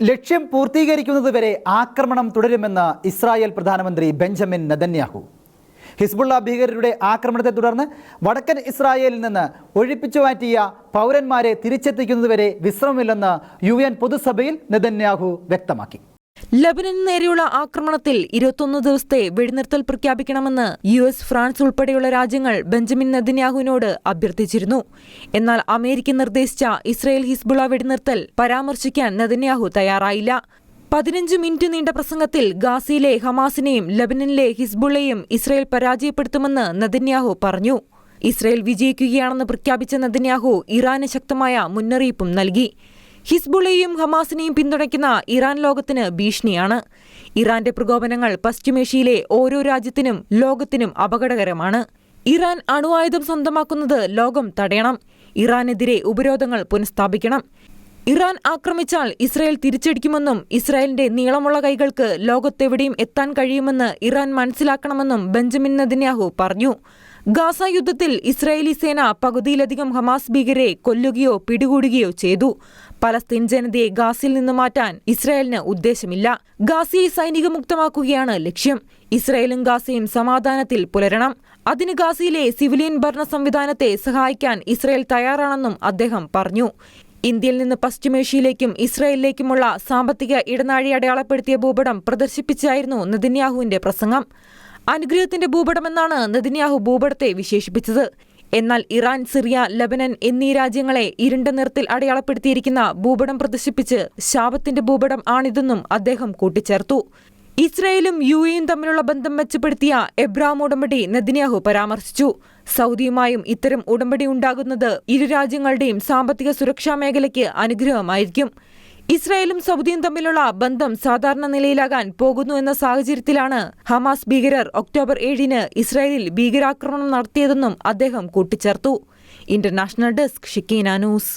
ലക്ഷ്യം പൂർത്തീകരിക്കുന്നതുവരെ ആക്രമണം തുടരുമെന്ന് ഇസ്രായേൽ പ്രധാനമന്ത്രി ബെഞ്ചമിൻ നദന്യാഹു ഹിസ്ബുള്ള ഭീകരരുടെ ആക്രമണത്തെ തുടർന്ന് വടക്കൻ ഇസ്രായേലിൽ നിന്ന് ഒഴിപ്പിച്ചു മാറ്റിയ പൗരന്മാരെ തിരിച്ചെത്തിക്കുന്നതുവരെ വിശ്രമമില്ലെന്ന് യു എൻ പൊതുസഭയിൽ നെതന്യാഹു വ്യക്തമാക്കി. ലബനന് നേരെയുള്ള ആക്രമണത്തിൽ ഇരുപത്തൊന്ന് ദിവസത്തെ വെടിനിർത്തൽ പ്രഖ്യാപിക്കണമെന്ന് യു എസ് ഫ്രാൻസ് ഉൾപ്പെടെയുള്ള രാജ്യങ്ങൾ ബെഞ്ചമിൻ നെതന്യാഹുവിനോട് അഭ്യർത്ഥിച്ചിരുന്നു. എന്നാൽ അമേരിക്ക നിർദ്ദേശിച്ച ഇസ്രയേൽ ഹിസ്ബുള വെടിനിർത്തൽ പരാമർശിക്കാൻ നെതന്യാഹു തയ്യാറായില്ല. പതിനഞ്ച് മിനിറ്റ് നീണ്ട പ്രസംഗത്തിൽ ഗാസയിലെ ഹമാസിനെയും ലബനനിലെ ഹിസ്ബുള്ളയും ഇസ്രയേൽ പരാജയപ്പെടുത്തുമെന്ന് നെതന്യാഹു പറഞ്ഞു. ഇസ്രയേൽ വിജയിക്കുകയാണെന്ന് പ്രഖ്യാപിച്ച നെതന്യാഹു ഇറാന് ശക്തമായ മുന്നറിയിപ്പും നൽകി. ഹിസ്ബുള്ളയെയും ഹമാസിനെയും പിന്തുണയ്ക്കുന്ന ഇറാൻ ലോകത്തിന് ഭീഷണിയാണ്. ഇറാന്റെ പ്രകോപനങ്ങൾ പശ്ചിമേഷ്യയിലെ ഓരോ രാജ്യത്തിനും ലോകത്തിനും അപകടകരമാണ്. ഇറാൻ അണുവായുധം സ്വന്തമാക്കുന്നത് ലോകം തടയണം. ഇറാനെതിരെ ഉപരോധങ്ങൾ പുനഃസ്ഥാപിക്കണം. ഇറാൻ ആക്രമിച്ചാൽ ഇസ്രായേൽ തിരിച്ചടിക്കുമെന്നും ഇസ്രായേലിന്റെ നീളമുള്ള കൈകൾക്ക് ലോകത്തെവിടെയും എത്താൻ കഴിയുമെന്ന് ഇറാൻ മനസ്സിലാക്കണമെന്നും ബെഞ്ചമിൻ നദിന്യാഹു പറഞ്ഞു. ഗാസ യുദ്ധത്തിൽ ഇസ്രായേലി സേന പകുതിയിലധികം ഹമാസ് ഭീകരെ കൊല്ലുകയോ പിടികൂടുകയോ ചെയ്തു. പലസ്തീൻ ജനതയെ ഗാസിൽ നിന്ന് മാറ്റാൻ ഇസ്രായേലിന് ഉദ്ദേശമില്ല. ഗാസയെ സൈനിക മുക്തമാക്കുകയാണ് ലക്ഷ്യം. ഇസ്രായേലും ഗാസയും സമാധാനത്തിൽ പുലരണം. അതിന് ഗാസയിലെ സിവിലിയൻ ഭരണ സംവിധാനത്തെ സഹായിക്കാൻ ഇസ്രായേൽ തയ്യാറാണെന്നും അദ്ദേഹം പറഞ്ഞു. ഇന്ത്യയിൽ നിന്ന് പശ്ചിമേഷ്യയിലേക്കും ഇസ്രായേലിലേക്കുമുള്ള സാമ്പത്തിക ഇടനാഴി അടയാളപ്പെടുത്തിയ ഭൂപടം പ്രദർശിപ്പിച്ചായിരുന്നു നെതന്യാഹുവിന്റെ പ്രസംഗം. അനുഗ്രഹത്തിന്റെ ഭൂപടമെന്നാണ് നെതിന്യാഹു ഭൂപടത്തെ വിശേഷിപ്പിച്ചത്. എന്നാൽ ഇറാൻ സിറിയ ലബനൻ എന്നീ രാജ്യങ്ങളെ ഇരുണ്ട നിറത്തിൽ അടയാളപ്പെടുത്തിയിരിക്കുന്ന ഭൂപടം പ്രദർശിപ്പിച്ച് ശാപത്തിന്റെ ഭൂപടം ആണിതെന്നും അദ്ദേഹം കൂട്ടിച്ചേർത്തു. ഇസ്രയേലും യു എയും തമ്മിലുള്ള ബന്ധം മെച്ചപ്പെടുത്തിയ എബ്രാം ഉടമ്പടി നെതിന്യാഹു പരാമർശിച്ചു. സൗദിയുമായും ഇത്തരം ഉടമ്പടി ഉണ്ടാകുന്നത് ഇരു രാജ്യങ്ങളുടെയും സാമ്പത്തിക സുരക്ഷാ മേഖലയ്ക്ക് അനുഗ്രഹമായിരിക്കും. ഇസ്രായേലും സൗദിയും തമ്മിലുള്ള ബന്ധം സാധാരണ നിലയിലാകാൻ പോകുന്നു എന്ന സാഹചര്യത്തിലാണ് ഹമാസ് ഭീകരർ ഒക്ടോബർ ഏഴിന് ഇസ്രായേലിൽ ഭീകരാക്രമണം നടത്തിയതെന്നും അദ്ദേഹം കൂട്ടിച്ചേർത്തു. International desk Shikeena news.